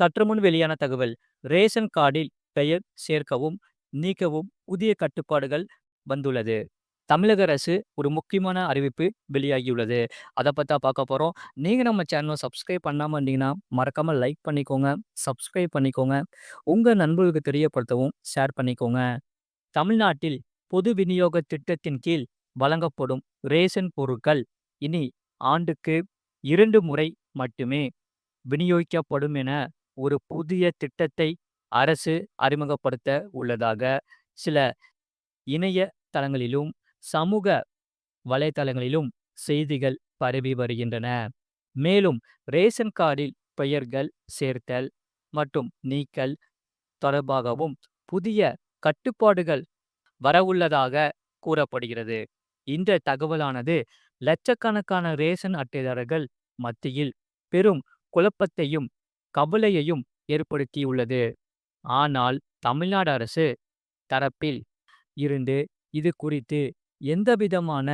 சற்று முன் வெளியான தகவல். ரேஷன் கார்டில் பெயர் சேர்க்கவும் நீக்கவும் புதிய கட்டுப்பாடுகள் வந்துள்ளது. தமிழக அரசு ஒரு முக்கியமான அறிவிப்பு வெளியாகியுள்ளது. அதை பற்றி பார்க்க போகிறோம் நீங்கள் நம்ம சேனலை சப்ஸ்கிரைப் பண்ணாமல் இருந்தீங்கன்னா மறக்காமல் லைக் பண்ணிக்கோங்க சப்ஸ்கிரைப் பண்ணிக்கோங்க. உங்கள் நண்பர்களுக்கு தெரியப்படுத்தவும் ஷேர் பண்ணிக்கோங்க. தமிழ்நாட்டில் பொது விநியோக திட்டத்தின் கீழ் வழங்கப்படும் ரேஷன் பொருட்கள் இனி ஆண்டுக்கு இரண்டு முறை மட்டுமே விநியோகிக்கப்படும் என ஒரு புதிய திட்டத்தை அரசு அறிமுகப்படுத்த உள்ளதாக சில இணைய தளங்களிலும் சமூக வலைதளங்களிலும் செய்திகள் பரவி வருகின்றன. மேலும் ரேஷன் கார்டில் பெயர்கள் சேர்த்தல் மற்றும் நீக்கல் தொடர்பாகவும் புதிய கட்டுப்பாடுகள் வரவுள்ளதாக கூறப்படுகிறது. இந்த தகவலானது லட்சக்கணக்கான ரேஷன் அட்டைதாரர்கள் மத்தியில் பெரும் குழப்பத்தையும் கவலையையும் ஏற்படுத்தியுள்ளது. ஆனால் தமிழ்நாடு அரசு தரப்பில் இருந்து இது குறித்து எந்தவிதமான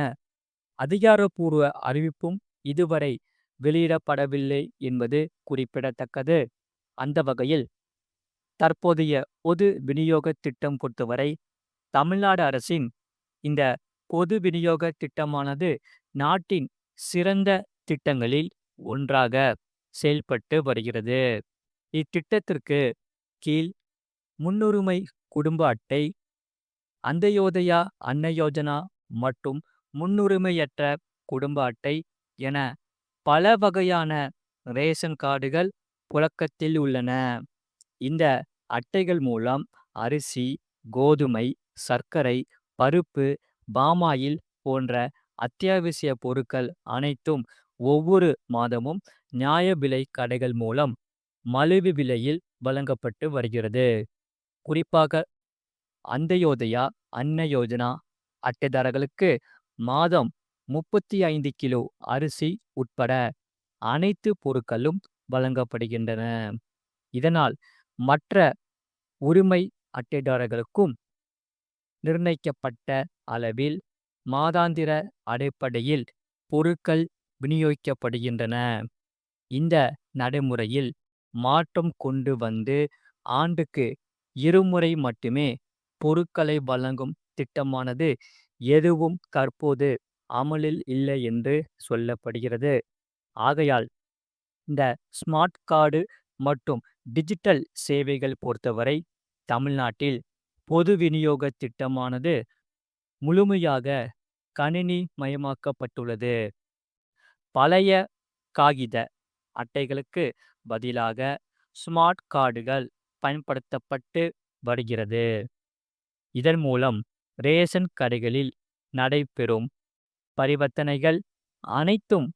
அதிகாரப்பூர்வ அறிவிப்பும் இதுவரை வெளியிடப்படவில்லை என்பது குறிப்பிடத்தக்கது. அந்த வகையில் தற்போதைய பொது விநியோக திட்டம் பொறுத்தவரை தமிழ்நாடு அரசின் இந்த பொது விநியோக திட்டமானது நாட்டின் சிறந்த திட்டங்களில் ஒன்றாக செயல்பட்டு வருகிறது. இத்திட்டத்திற்கு கீழ் முன்னுரிமை குடும்ப அட்டை அந்தயோதயா அன்ன யோஜனா மற்றும் முன்னுரிமையற்ற குடும்ப அட்டை என பல வகையான ரேஷன் கார்டுகள் புழக்கத்தில் உள்ளன. இந்த அட்டைகள் மூலம் அரிசி கோதுமை சர்க்கரை பருப்பு பாமாயில் போன்ற அத்தியாவசிய பொருட்கள் அனைத்தும் ஒவ்வொரு மாதமும் நியாய விலை கடைகள் மூலம் மலிவு விலையில் வழங்கப்பட்டு வருகிறது. குறிப்பாக அந்தயோதயா அன்ன யோஜனா அட்டைதாரர்களுக்கு மாதம் முப்பத்தி ஐந்து கிலோ அரிசி உட்பட அனைத்து பொருட்களும் வழங்கப்படுகின்றன. இதனால் மற்ற உரிமை அட்டைதாரர்களுக்கும் நிர்ணயிக்கப்பட்ட அளவில் மாதாந்திர அடிப்படையில் பொருட்கள் விநியோகிக்கப்படுகின்றன. இந்த நடைமுறையில் மாற்றம் கொண்டு வந்து ஆண்டுக்கு இருமுறை மட்டுமே பொருட்களை வழங்கும் திட்டமானது எதுவும் தற்போது அமலில் இல்லை என்று சொல்லப்படுகிறது. ஆகையால் இந்த ஸ்மார்ட் கார்டு மற்றும் டிஜிட்டல் சேவைகள் பொறுத்தவரை தமிழ்நாட்டில் பொது விநியோக திட்டமானது முழுமையாக கணினி மயமாக்கப்பட்டுள்ளது பழைய காகித அட்டைகளுக்கு பதிலாக ஸ்மார்ட் கார்டுகள் பயன்படுத்தப்பட்டு வருகிறது. இதன் மூலம் ரேஷன் கடைகளில் நடைபெறும் பரிவர்த்தனைகள் அனைத்தும்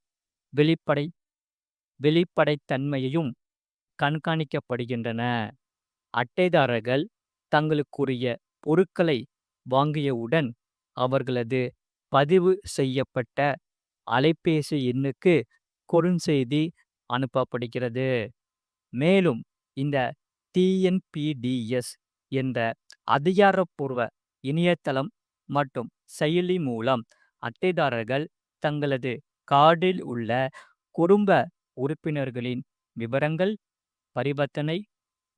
வெளிப்படை வெளிப்படைத்தன்மையையும் கண்காணிக்கப்படுகின்றன. அட்டைதாரர்கள் தங்களுக்குரிய பொருட்களை வாங்கியவுடன் அவர்களது பதிவு செய்யப்பட்ட அலைபேசி எண்ணுக்கு குறுஞ்செய்தி அனுப்பப்படுகிறது மேலும் இந்த டிஎன்பிடிஎஸ் என்ற அதிகாரப்பூர்வ இணையதளம் மற்றும் செயலி மூலம் அட்டைதாரர்கள் தங்களது கார்டில் உள்ள குடும்ப உறுப்பினர்களின் விவரங்கள் பரிவர்த்தனை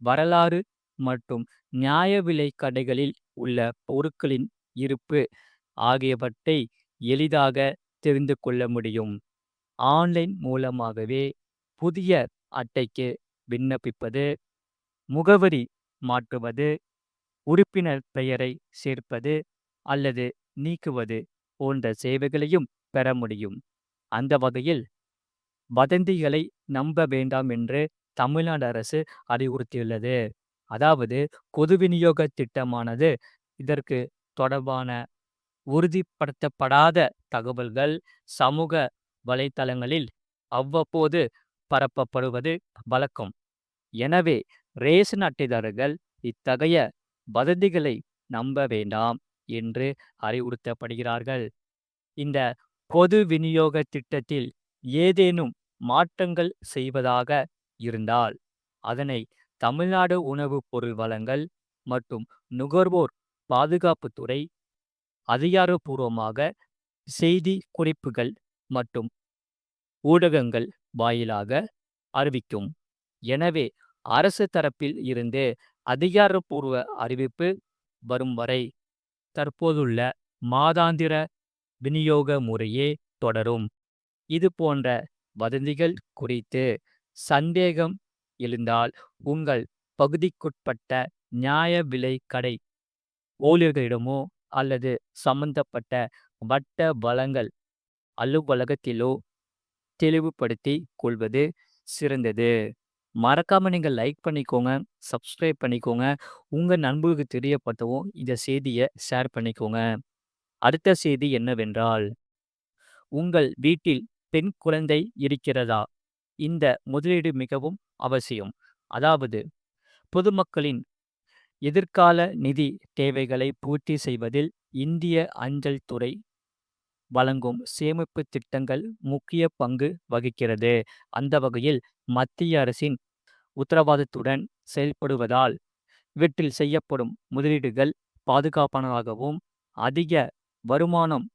வரலாறு மற்றும் நியாய விலை கடைகளில் உள்ள பொருட்களின் இருப்பு ஆகியவற்றை எளிதாக தெரிந்து கொள்ள முடியும். ஆன்லைன் மூலமாகவே புதிய அட்டைக்கு விண்ணப்பிப்பது முகவரி மாற்றுவது உறுப்பினர் பெயரை சேர்ப்பது அல்லது நீக்குவது போன்ற சேவைகளையும் பெற முடியும். அந்த வகையில் வதந்திகளை நம்ப வேண்டாம் என்று தமிழ்நாடு அரசு அறிவுறுத்தியுள்ளது. அதாவது பொது விநியோக திட்டமானது இதற்கு தொடர்பான உறுதிப்படுத்தப்படாத தகவல்கள் சமூக வலைத்தளங்களில் அவ்வப்போது பரப்பப்படுவது வழக்கம். எனவே ரேஷன் அட்டைதாரர்கள் இத்தகைய வதந்திகளை நம்ப வேண்டாம் என்று அறிவுறுத்தப்படுகிறார்கள். இந்த பொது விநியோக திட்டத்தில் ஏதேனும் மாற்றங்கள் செய்வதாக இருந்தால் அதனை தமிழ்நாடு உணவுப் பொருள் வழங்கல் மற்றும் நுகர்வோர் பாதுகாப்புத்துறை அதிகாரப்பூர்வமாக செய்தி குறிப்புகள் மற்றும் ஊடகங்கள் வாயிலாக அறிவிக்கும் எனவே அரசு தரப்பில் இருந்து அதிகாரப்பூர்வ அறிவிப்பு வரும் வரை தற்போதுள்ள மாதாந்திர விநியோக முறையே தொடரும். இது போன்ற வதந்திகள் குறித்து சந்தேகம் எழுந்தால் உங்கள் பகுதிக்குட்பட்ட நியாய விலை கடை ஊழியர்களிடமோ அல்லது சம்பந்தப்பட்ட வட்ட வளங்கள் அலுவலகத்திலோ தெளிவுபடுத்தி கொள்வது சிறந்தது. மறக்காம நீங்க லைக் பண்ணிக்கோங்க, சப்ஸ்கிரைப் பண்ணிக்கோங்க. உங்க நண்பர்களுக்கு தெரியப்பட்டவும் இந்த செய்தியை ஷேர் பண்ணிக்கோங்க. அடுத்த செய்தி என்னவென்றால், உங்கள் வீட்டில் பெண் குழந்தை இருக்கிறதா? இந்த முதலீடு மிகவும் அவசியம். அதாவது, பொதுமக்களின் எதிர்கால நிதி தேவைகளை பூர்த்தி செய்வதில் இந்திய அஞ்சல் துறை வழங்கும் சேமிப்பு திட்டங்கள் முக்கிய பங்கு வகிக்கிறது. அந்த வகையில் மத்திய அரசின் உத்தரவாதத்துடன் செயல்படுவதால் இவற்றில் செய்யப்படும் முதலீடுகள் பாதுகாப்பானதாகவும், அதிக வருமானம்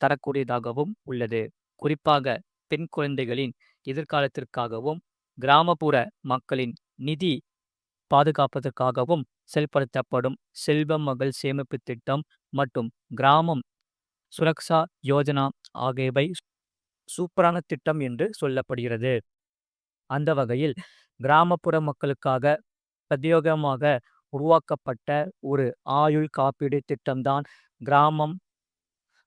தரக்கூடியதாகவும் உள்ளது. குறிப்பாக பெண் குழந்தைகளின் எதிர்காலத்திற்காகவும், கிராமப்புற மக்களின் நிதி பாதுகாப்பதற்காகவும் செயல்படுத்தப்படும் செல்வ மகள் சேமிப்பு திட்டம் மற்றும் கிராமம் சுரக்ஷா யோஜனா ஆகியவை சூப்பரான திட்டம் என்று சொல்லப்படுகிறது. அந்த வகையில் கிராமப்புற மக்களுக்காக பிரத்யேகமாக உருவாக்கப்பட்ட ஒரு ஆயுள் காப்பீடு திட்டம்தான் கிராமம்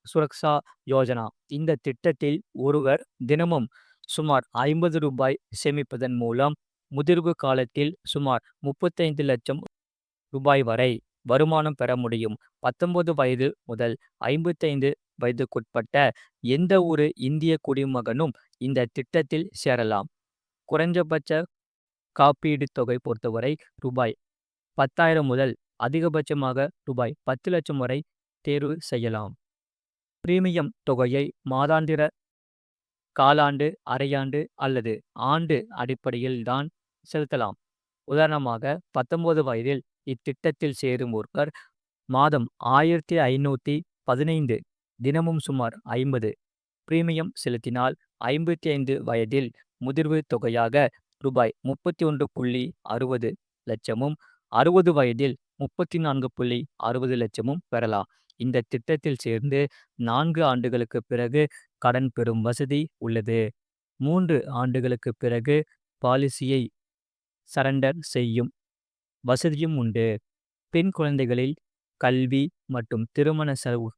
சுரக்ஷா யோஜனா. இந்த திட்டத்தில் ஒருவர் தினமும் சுமார் ஐம்பது ரூபாய் சேமிப்பதன் மூலம் முதிர்வு காலத்தில் சுமார் முப்பத்தைந்து லட்சம் ரூபாய் வரை வருமானம் பெற முடியும். பத்தொன்பது வயது முதல் ஐம்பத்தைந்து வயதுக்குட்பட்ட எந்த ஒரு இந்திய குடிமகனும் இந்த திட்டத்தில் சேரலாம். குறைஞ்சபட்ச காப்பீடு தொகை பொறுத்தவரை ரூபாய் பத்தாயிரம் முதல் அதிகபட்சமாக ரூபாய் பத்து லட்சம் வரை தேர்வு செய்யலாம். பிரீமியம் தொகையை மாதாந்திர, காலாண்டு, அரையாண்டு அல்லது ஆண்டு அடிப்படையில் தான் செலுத்தலாம். உதாரணமாக, பத்தொன்பது வயதில் இத்திட்டத்தில் சேரும் ஒருவர் மாதம் ஆயிரத்தி ஐநூத்தி பதினைந்து தினமும் சுமார் ஐம்பது பிரீமியம் செலுத்தினால், ஐம்பத்தி ஐந்து வயதில் முதிர்வு தொகையாக ரூபாய் முப்பத்தி ஒன்று புள்ளி அறுபது லட்சமும், அறுபது வயதில் முப்பத்தி நான்கு புள்ளி அறுபது லட்சமும் பெறலாம். இந்த திட்டத்தில் சேர்ந்து நான்கு ஆண்டுகளுக்குப் பிறகு கடன் பெறும் வசதி உள்ளது. மூன்று ஆண்டுகளுக்குப் பிறகு பாலிசியை சரண்டர் செய்யும் வசதியும் உண்டு. பெண் குழந்தைகளில் கல்வி மற்றும் திருமண செலவு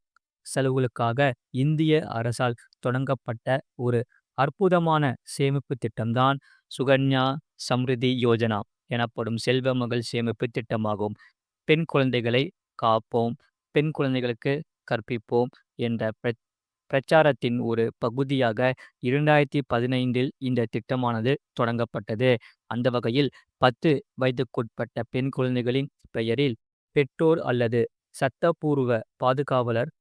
செலவுகளுக்காக இந்திய அரசால் தொடங்கப்பட்ட ஒரு அற்புதமான சேமிப்பு திட்டம்தான் சுகன்யா சம்ரிதி யோஜனா எனப்படும் செல்வ மகள் சேமிப்பு திட்டமாகும். பெண் குழந்தைகளை காப்போம், பெண் குழந்தைகளுக்கு கற்பிப்போம் என்ற பிர பிரச்சாரத்தின் ஒரு பகுதியாக இரண்டாயிரத்தி பதினைந்தில் இந்த திட்டமானது தொடங்கப்பட்டது. அந்த வகையில் பத்து வயதுக்குட்பட்ட பெண் குழந்தைகளின் பெயரில் பெற்றோர் அல்லது சட்டப்பூர்வ பாதுகாவலர்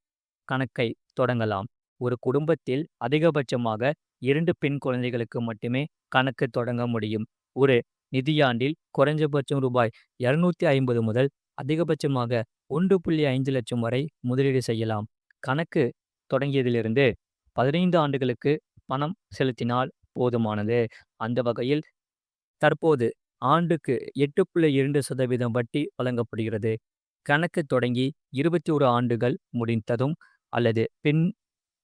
கணக்கை தொடங்கலாம். ஒரு குடும்பத்தில் அதிகபட்சமாக இரண்டு பெண் குழந்தைகளுக்கு மட்டுமே கணக்கு தொடங்க முடியும். ஒரு நிதியாண்டில் குறைஞ்சபட்சம் ரூபாய் இருநூத்தி ஐம்பது முதல் அதிகபட்சமாக ஒன்று புள்ளி ஐந்து லட்சம் வரை முதலீடு செய்யலாம். கணக்கு தொடங்கியதிலிருந்து பதினைந்து ஆண்டுகளுக்கு பணம் செலுத்தினால் போதுமானது. அந்த வகையில் தற்போது ஆண்டுக்கு எட்டு புள்ளி இரண்டு சதவீதம் வட்டி வழங்கப்படுகிறது. கணக்கு தொடங்கி இருபத்தி ஒரு ஆண்டுகள் முடிந்ததும் அல்லது பெண்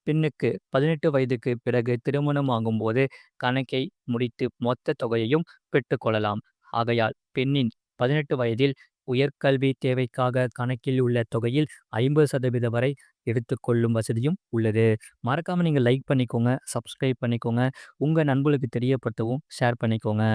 பெண்ணுக்கு பதினெட்டு வயதுக்கு பிறகு திருமணம் ஆகும்போது கணக்கை முடித்து மொத்த தொகையையும் பெற்றுக்கொள்ளலாம். ஆகையால் பெண்ணின் பதினெட்டு வயதில் உயர்கல்வி தேவைக்காக கணக்கில் உள்ள தொகையில் ஐம்பது சதவீதம் வரை எடுத்துக்கொள்ளும் வசதியும் உள்ளது. மறக்காமல் நீங்கள் லைக் பண்ணிக்கோங்க, சப்ஸ்கிரைப் பண்ணிக்கோங்க. உங்கள் நண்பர்களுக்கு தெரியப்படுத்தவும் ஷேர் பண்ணிக்கோங்க.